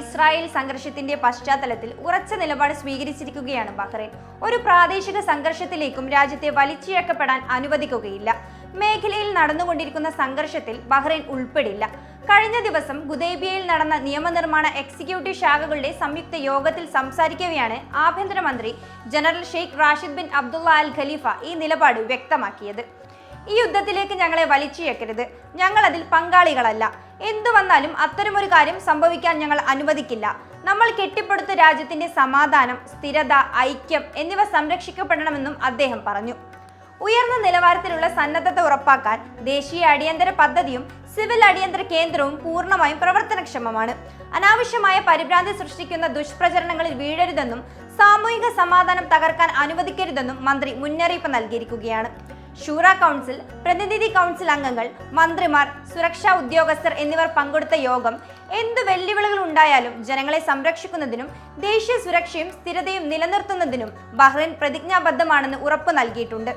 Israel സംഘർഷത്തിന്റെ പശ്ചാത്തലത്തിൽ ഉറച്ച നിലപാട് സ്വീകരിച്ചിരിക്കുകയാണ് ബഹ്റൈൻ. ഒരു പ്രാദേശിക സംഘർഷത്തിലേക്കും രാജ്യത്തെ വലിച്ചിഴക്കപ്പെടാൻ അനുവദിക്കുകയില്ല. മേഖലയിൽ നടന്നുകൊണ്ടിരിക്കുന്ന സംഘർഷത്തിൽ ബഹ്റൈൻ ഉൾപ്പെടില്ല. കഴിഞ്ഞ ദിവസം ഗുദേബിയയിൽ നടന്ന നിയമനിർമ്മാണ എക്സിക്യൂട്ടീവ് ശാഖകളുടെ സംയുക്ത യോഗത്തിൽ സംസാരിക്കവെയാണ് ആഭ്യന്തരമന്ത്രി general Sheikh Rashid bin Abdullah Al Khalifa ഈ നിലപാട് വ്യക്തമാക്കിയത്. ഈ യുദ്ധത്തിലേക്ക് ഞങ്ങളെ വലിച്ചിഴക്കരുത്. ഞങ്ങൾ അതിൽ പങ്കാളികളല്ല. എന്തു വന്നാലും അത്തരമൊരു കാര്യം സംഭവിക്കാൻ ഞങ്ങൾ അനുവദിക്കില്ല. നമ്മൾ കെട്ടിപ്പടുത്ത രാജ്യത്തിന്റെ സമാധാനം സ്ഥിരത ഐക്യം എന്നിവ സംരക്ഷിക്കപ്പെടണമെന്നും അദ്ദേഹം പറഞ്ഞു. ഉയർന്ന നിലവാരത്തിലുള്ള സന്നദ്ധത ഉറപ്പാക്കാൻ ദേശീയ അടിയന്തര പദ്ധതിയും സിവിൽ അടിയന്തര കേന്ദ്രവും പൂർണമായും പ്രവർത്തനക്ഷമമാണ്. അനാവശ്യമായ പരിഭ്രാന്തി സൃഷ്ടിക്കുന്ന ദുഷ്പ്രചരണങ്ങളിൽ വീഴരുതെന്നും സാമൂഹിക സമാധാനം തകർക്കാൻ അനുവദിക്കരുതെന്നും മന്ത്രി മുന്നറിയിപ്പ് നൽകിയിരിക്കുകയാണ്. ഷൂറ കൗൺസിൽ പ്രതിനിധി കൗൺസിൽ അംഗങ്ങൾ മന്ത്രിമാർ സുരക്ഷാ ഉദ്യോഗസ്ഥർ എന്നിവർ പങ്കെടുത്ത യോഗം എന്ത് വെല്ലുവിളികൾ ഉണ്ടായാലും ജനങ്ങളെ സംരക്ഷിക്കുന്നതിനും ദേശീയ സുരക്ഷയും സ്ഥിരതയും നിലനിർത്തുന്നതിനും ബഹ്റൈൻ പ്രതിജ്ഞാബദ്ധമാണെന്ന് ഉറപ്പു നൽകിയിട്ടുണ്ട്.